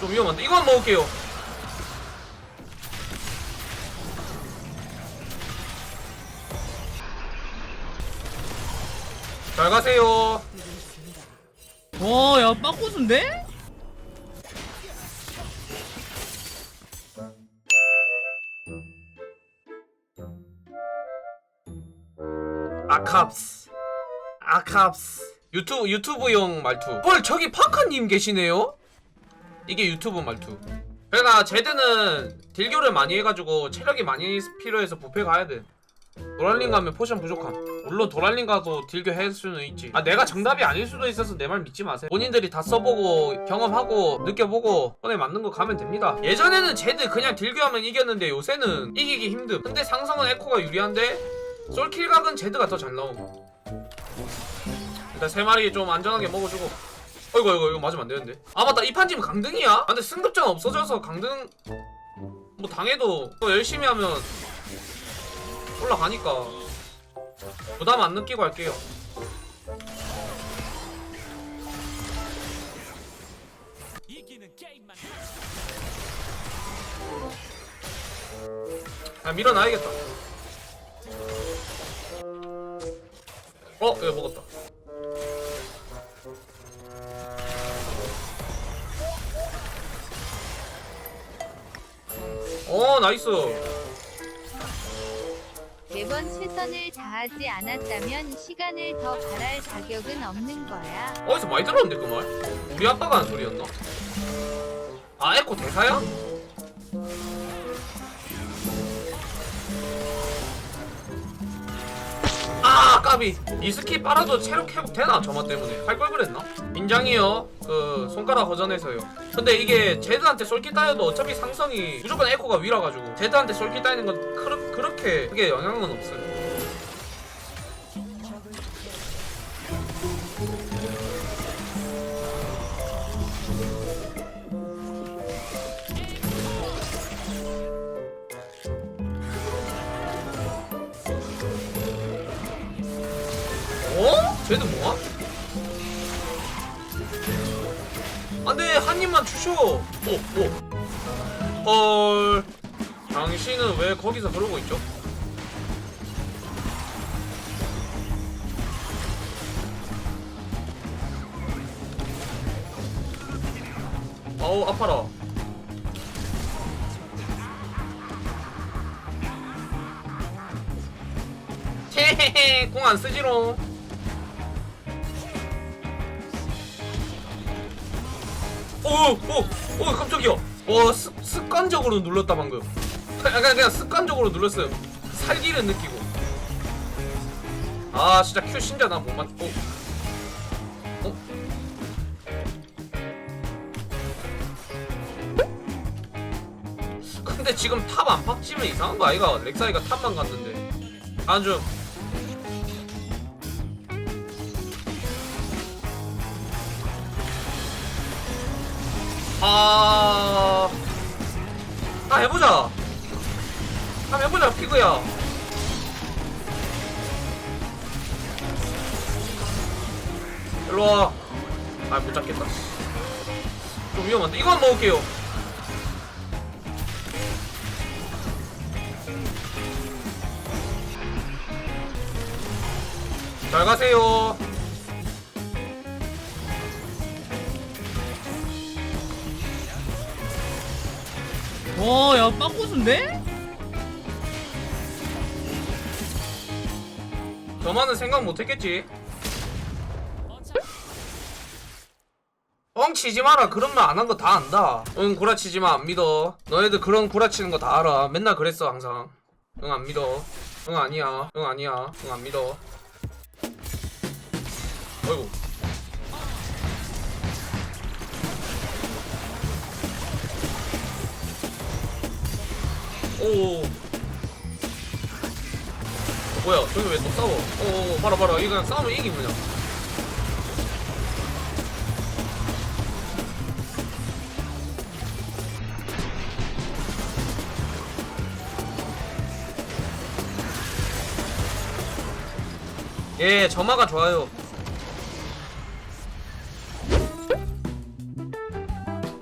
좀 위험한데. 이거 한번 먹을게요. 잘 가세요. 와, 야, 빠꾸순데? 아캅스. 아캅스. 유튜브 유튜브용 말투. 헐 저기 파카님 계시네요 이게 유튜브 말투. 그러니까 제드는 딜교를 많이 해가지고 체력이 많이 필요해서 부페 가야 돼. 도랄린 가면 포션 부족함. 물론 도랄린 가도 딜교 할 수는 있지. 아 내가 정답이 아닐 수도 있어서 내 말 믿지 마세요. 본인들이 다 써보고 경험하고 느껴보고 손에 맞는 거 가면 됩니다. 예전에는 제드 그냥 딜교하면 이겼는데 요새는 이기기 힘듦. 근데 상성은 에코가 유리한데 솔킬각은 제드가 더 잘 나옴. 일단 세 마리 좀 안전하게 먹어주고 어이구 이거 이거 맞으면 안 되는데 아 맞다 이 판지면 강등이야? 아 근데 승급전 없어져서 강등 뭐 당해도 또 열심히 하면 올라가니까 부담 안 느끼고 할게요 아 밀어놔야겠다 어? 이거 먹었다 어 나이스 매번 최선을 다하지 않았다면 시간을 더 바랄 자격은 없는 거야. 어디서 많이 들었는데 그 말? 우리 아빠가 한 소리였나? 아 에코 대사야? 아 까비. 이 스키 빨아도 체력 회복 되나? 저만 때문에. 할 걸 그랬나? 인장이요. 그 손가락 허전해서요. 근데 이게 제드한테 쏠기 따여도 어차피 상성이 무조건 에코가 위라가지고 제드한테 쏠기 따이는 건 그렇, 그렇게 크게 영향은 없어요 쟤는 뭐야? 안돼 한 입만 주쇼 오, 오. 헐 당신은 왜 거기서 그러고 있죠? 아우 아파라 헤헤헤 공 안 쓰지롱 오오오 깜짝이야. 와 습, 습관적으로 눌렀다 방금. 그냥 그냥 습관적으로 눌렀어요. 살기를 느끼고. 아 진짜 큐 신자 나못 맞.. 어? 어? 근데 지금 탑 안 팍치면 이상한 거 아이가? 렉사이가 탑만 갔는데. 안좀 아, 아 해보자. 한번 해보자 피그야. 일로 와. 아 못 잡겠다. 좀 위험한데 한번 먹을게요. 잘 가세요. 와, 야, 빠꾸순데? 저만은 생각 못했겠지. 뻥치지 마라. 그런 말 안 한 거 다 안다. 응, 구라치지 마. 안 믿어. 너네들 그런 구라치는 거 다 알아. 맨날 그랬어, 항상. 응, 안 믿어. 응, 아니야. 응, 아니야. 응, 안 믿어. 어이구. 오. 어, 뭐야, 저기 왜 또 싸워? 오, 봐라, 봐라. 이거 그냥 싸우면 이기, 그냥. 예, 점화가 좋아요.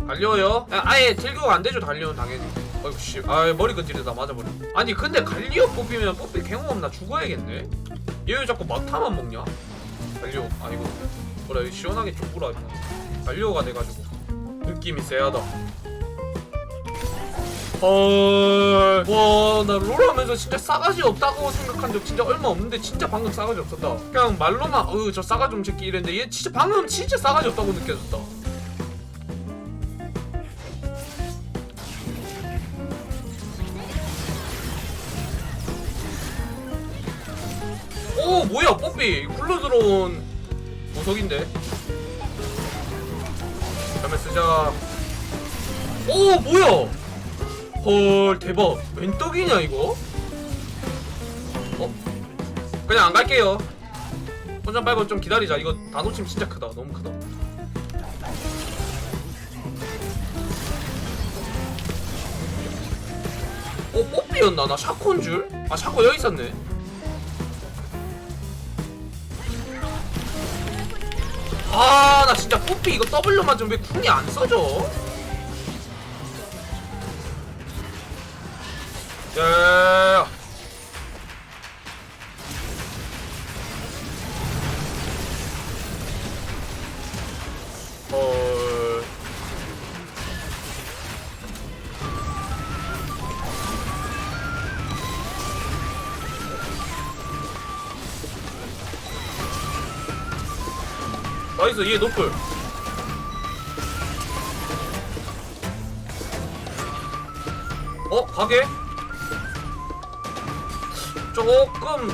달려요? 아, 아예 딜교가 안 되죠 달려는 당연히 어이구 씨아 머리 끈질이다 맞아버려. 아니 근데 갈리오 뽑히면 뽑힐 경우 없나? 죽어야겠네? 얘 왜 자꾸 막타만 먹냐? 갈리오 아 이거 뭐라 이거 시원하게 족구라 했나? 갈리오가 돼가지고. 느낌이 세하다. 헐, 와, 나 롤 하면서 진짜 싸가지 없다고 생각한 적 진짜 얼마 없는데 진짜 방금 싸가지 없었다. 그냥 말로만, 어우, 저 싸가지 없는 새끼 이랬는데 얘 진짜 방금 진짜 싸가지 없다고 느껴졌다. 오, 뭐야, 뽀삐. 굴러 들어온 보석인데. 다음에 쓰자. 오, 뭐야? 헐 대박 웬 떡이냐 이거? 어? 그냥 안 갈게요 혼자 빨고 좀 기다리자 이거 다 놓치면 진짜 크다 너무 크다 어 뽀삐였나? 나 샤코인 줄? 아 샤코 여기 있었네 아 나 진짜 뽀삐 이거 W 맞으면 왜 궁이 안 써져? 야야 나이스 얘 노플 어? 가게? 조금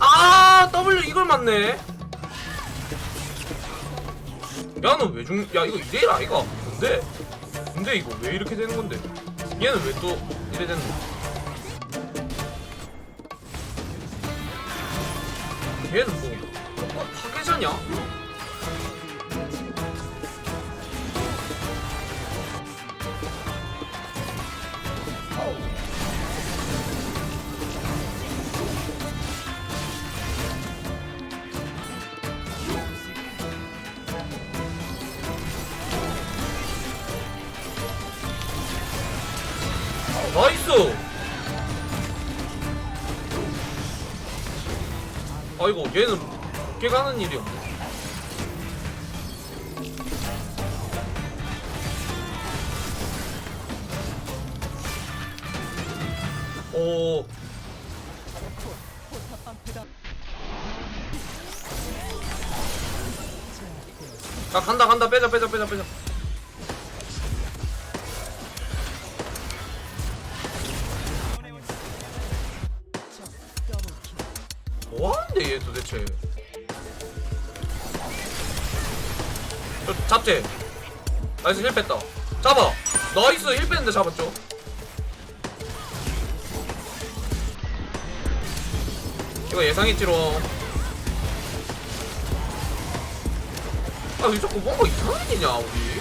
아 W 이걸 맞네 야는 왜 죽.. 야 이거 2대1 아이가 뭔데? 근데 이거 왜 이렇게 되는 건데 얘는 왜 또 이래 되는 거야 얘는 뭐 어, 파괴자냐? 아이고 얘는 어깨 가는 일이 없네. 오. 야 간다 간다. 빼자 빼자 빼자 빼자 잡지? 나이스 힐 뺐다. 잡아. 나이스 힐 뺐는데 잡았죠? 이거 예상했지롱 아왜 자꾸 뭔가 이상하게 되냐 우리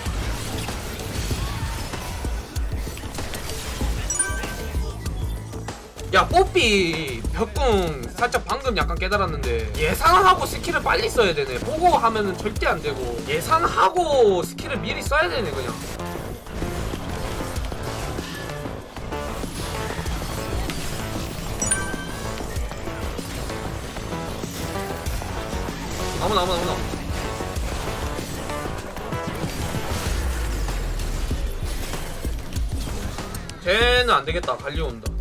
야 뽀삐 벽궁 살짝 방금 약간 깨달았는데 예상하고 스킬을 빨리 써야 되네. 보고 하면은 절대 안 되고 예상하고 스킬을 미리 써야 되네 그냥. 아무나 아무나 아무나. 쟤는 안 되겠다. 갈리오 온다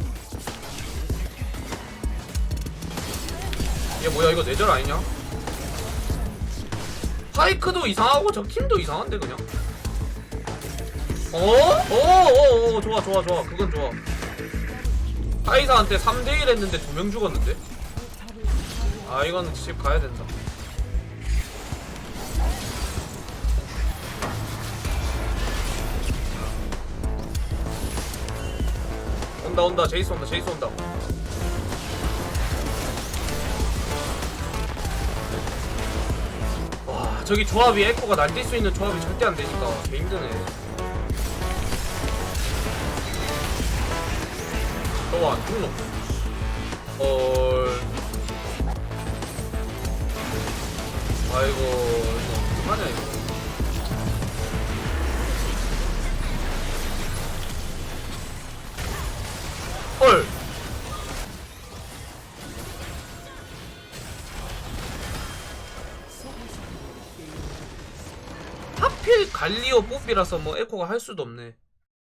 얘 뭐야 이거 내절 아니냐? 파이크도 이상하고 저 팀도 이상한데 그냥? 어? 어어어 좋아 좋아 좋아. 그건 좋아. 카이사한테 3대1 했는데 두 명 죽었는데? 아 이건 집 가야 된다. 온다 온다. 제이스 온다 제이스 온다 저기 조합이 에코가 날뛸 수 있는 조합이 절대 안 되니까 되게 힘드네 너와 힐러 헐. 아이고. 갈리오 뽀삐라서 뭐 에코가 할 수도 없네.